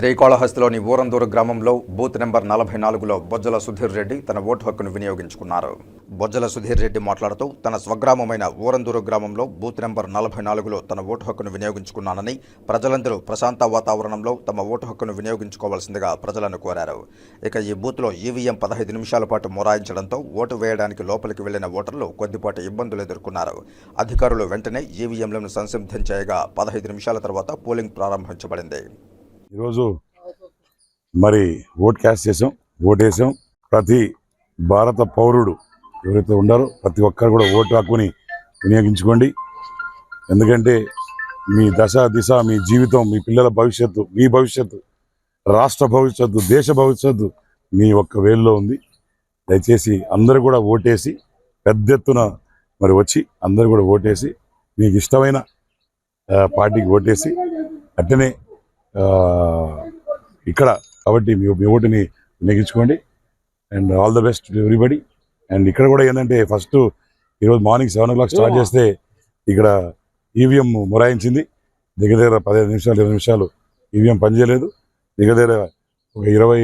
శ్రీకాళహస్తిలోని ఊరందూరు గ్రామంలో booth number నలభై నాలుగులో బొజ్జల సుధీర్ రెడ్డి తన ఓటు హక్కును వినియోగించుకున్నారు. బొజ్జల సుధీర్ రెడ్డి మాట్లాడుతూ తన స్వగ్రామమైన ఊరందూరు గ్రామంలో బూత్ నెంబర్ నలభై నాలుగులో తన ఓటు హక్కును వినియోగించుకున్నానని ప్రజలందరూ ప్రశాంత వాతావరణంలో తమ ఓటు హక్కును వినియోగించుకోవాల్సిందిగా ప్రజలను కోరారు. ఇక ఈ బూత్లో ఈవీఎం పదహైదు నిమిషాల పాటు మొరాయించడంతో ఓటు వేయడానికి లోపలికి వెళ్ళిన ఓటర్లు కొద్దిపాటి ఇబ్బందులు ఎదుర్కొన్నారు. అధికారులు వెంటనే ఈవీఎంలను సంసిద్ధం చేయగా పదహైదు నిమిషాల తర్వాత పోలింగ్ ప్రారంభించబడింది. ఈరోజు మరి ఓట్ క్యాస్ట్ చేసాం ఓటు వేసాం ప్రతి భారత పౌరుడు ఎవరైతే ఉన్నారో ప్రతి ఒక్కరు కూడా ఓటు హక్కుని వినియోగించుకోండి. ఎందుకంటే మీ దశ దిశ మీ జీవితం మీ పిల్లల భవిష్యత్తు మీ భవిష్యత్తు రాష్ట్ర భవిష్యత్తు దేశ భవిష్యత్తు మీ ఒక్క వేల్లో ఉంది. దయచేసి అందరూ కూడా ఓటేసి పెద్ద ఎత్తున మరి వచ్చి అందరూ కూడా ఓటేసి మీకు ఇష్టమైన పార్టీకి ఓటేసి అట్టనే ఇక్కడ కాబట్టి మీ మీ ఓటుని వినియోగించుకోండి. And all the best everybody and ఇక్కడ కూడా ఏంటంటే ఫస్ట్ ఈరోజు morning seven o'clock start చేస్తే ఇక్కడ ఈవీఎం మొరాయించింది. దగ్గర దగ్గర పదిహేను నిమిషాలు ఇరవై నిమిషాలు ఈవీఎం పనిచేయలేదు దగ్గర దగ్గర ఒక ఇరవై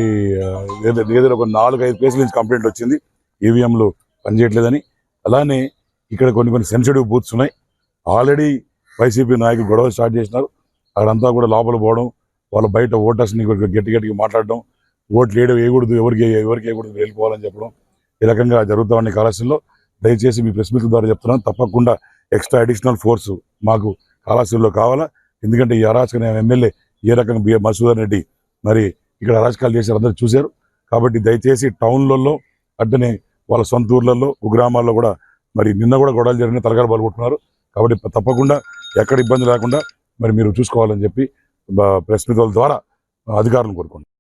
దగ్గర దగ్గర దగ్గర ఒక నాలుగు ఐదు ప్లేసుల నుంచి కంప్లైంట్ వచ్చింది. ఈవీఎంలు పనిచేయట్లేదని అలానే ఇక్కడ కొన్ని కొన్ని సెన్సిటివ్ బూత్స్ ఉన్నాయి. ఆల్రెడీ వైసీపీ నాయకులు గొడవ స్టార్ట్ చేసినారు. అక్కడంతా కూడా లోపల పోవడం వాళ్ళ బయట ఓటర్స్ని గట్టి గట్టిగా మాట్లాడడం ఓట్లు వేయడం వేయకూడదు ఎవరికి ఎవరికి వేయకూడదు వెళ్ళిపోవాలని చెప్పడం ఈ రకంగా జరుగుతా ఉన్న దయచేసి మీ ప్రెస్ మీట్ ద్వారా చెప్తున్నాను. తప్పకుండా ఎక్స్ట్రా అడిషనల్ ఫోర్స్ మాకు కళాశాలలో కావాలా? ఎందుకంటే ఈ అరాచక ఎమ్మెల్యే ఏ రకంగా బిఏ మధుసూదన్ రెడ్డి మరి ఇక్కడ అరాచకాలు చేశారు అందరూ చూశారు. కాబట్టి దయచేసి టౌన్లలో అట్టనే వాళ్ళ సొంత ఊర్లలో కుగ్రామాల్లో కూడా మరి నిన్న కూడా గొడవలు జరిగిన తలకాలు పాల్గొంటున్నారు కాబట్టి తప్పకుండా ఎక్కడ ఇబ్బంది లేకుండా మరి మీరు చూసుకోవాలని చెప్పి ప్రెస్ ద్వారా అధికారులను కోరుకుంటున్నాను